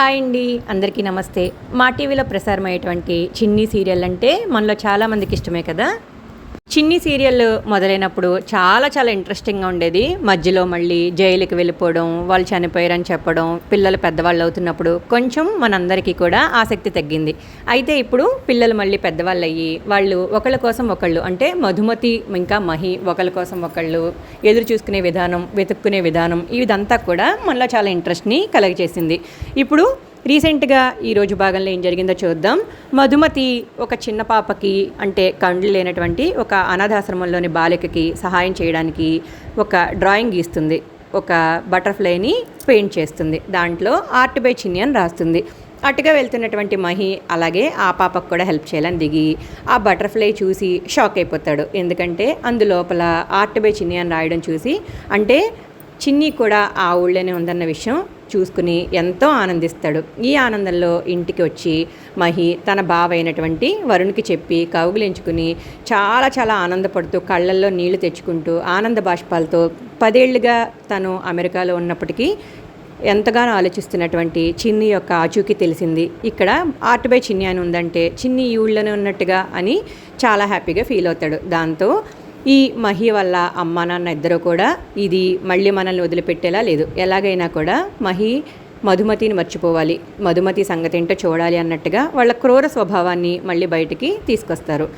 Hi అండి. అందరికీ నమస్తే. మా టీవీలో ప్రసారమయ్యేటువంటి చిన్ని సీరియల్ అంటే మనలో చాలామందికి ఇష్టమే కదా? చిన్ని సీరియల్ మొదలైనప్పుడు చాలా చాలా ఇంట్రెస్టింగ్గా ఉండేది. మధ్యలో మళ్ళీ జైలుకి వెళ్ళిపోవడం వాళ్ళు చనిపోయారని చెప్పడం పిల్లలు పెద్దవాళ్ళు అవుతున్నప్పుడు కొంచెం మనందరికీ కూడా ఆసక్తి తగ్గింది. అయితే ఇప్పుడు పిల్లలు మళ్ళీ పెద్దవాళ్ళు అయ్యి వాళ్ళు ఒకళ్ళ కోసం ఒకళ్ళు అంటే మధుమతి ఇంకా మహి ఒకళ్ళ కోసం ఒకళ్ళు ఎదురు చూసుకునే విధానం వెతుక్కునే విధానం ఇదంతా కూడా మనలో చాలా ఇంట్రెస్ట్ని కలగజేసింది. ఇప్పుడు రీసెంట్గా ఈరోజు భాగంలో ఏం జరిగిందో చూద్దాం. మధుమతి ఒక చిన్న పాపకి అంటే కండ్లు లేనటువంటి ఒక అనాథాశ్రమంలోని బాలికకి సహాయం చేయడానికి ఒక డ్రాయింగ్ గీస్తుంది. ఒక బటర్ఫ్లైని పెయింట్ చేస్తుంది. దాంట్లో ఆర్ట్ బై చిన్ని అని రాస్తుంది. అటుగా వెళ్తున్నటువంటి మహి అలాగే ఆ పాపకు కూడా హెల్ప్ చేయాలని దిగి ఆ బటర్ఫ్లై చూసి షాక్ అయిపోతాడు. ఎందుకంటే అందులోపల ఆర్ట్ బై చిన్ని అని రాయడం చూసి అంటే చిన్ని కూడా ఆ ఊళ్ళోనే ఉందన్న విషయం చూసుకుని ఎంతో ఆనందిస్తాడు. ఈ ఆనందంలో ఇంటికి వచ్చి మహి తన బావ అయినటువంటి వరుణ్కి చెప్పి కౌగులించుకుని చాలా చాలా ఆనందపడుతూ కళ్ళల్లో నీళ్ళు తెచ్చుకుంటూ ఆనంద బాష్పాలతో పదేళ్ళుగా తను అమెరికాలో ఉన్నప్పటికీ ఎంతగానో ఆలోచిస్తున్నటువంటి చిన్ని యొక్క ఆచూకీ తెలిసింది. ఇక్కడ ఆర్ట్ బై చిన్ని అని ఉందంటే చిన్ని ఈ ఊళ్ళోనే ఉన్నట్టుగా అని చాలా హ్యాపీగా ఫీల్ అవుతాడు. దాంతో ఈ మహి వల్ల అమ్మ నాన్న ఇద్దరు కూడా ఇది మళ్ళీ మనల్ని వదిలిపెట్టేలా లేదు. ఎలాగైనా కూడా మహి మధుమతిని మర్చిపోవాలి. మధుమతి సంగతి ఏంటో చూడాలి అన్నట్టుగా వాళ్ళ క్రూర స్వభావాన్ని మళ్ళీ బయటికి తీసుకొస్తారు.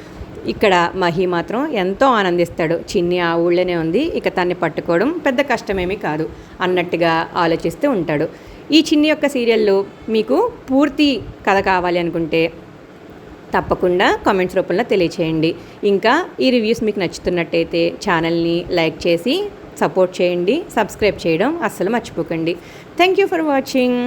ఇక్కడ మహి మాత్రం ఎంతో ఆనందిస్తాడు. చిన్ని ఆ ఊళ్ళోనే ఉంది. ఇక తన్ని పట్టుకోవడం పెద్ద కష్టమేమీ కాదు అన్నట్టుగా ఆలోచిస్తూ ఉంటాడు. ఈ చిన్ని యొక్క సీరియల్లో మీకు పూర్తి కథ కావాలి అనుకుంటే తప్పకుండా కామెంట్స్ రూపంలో తెలియచేయండి. ఇంకా ఈ రివ్యూస్ మీకు నచ్చుతున్నట్టయితే ఛానల్ని లైక్ చేసి సపోర్ట్ చేయండి సబ్స్క్రైబ్ చేయడం అస్సలు మర్చిపోకండి. Thank you for watching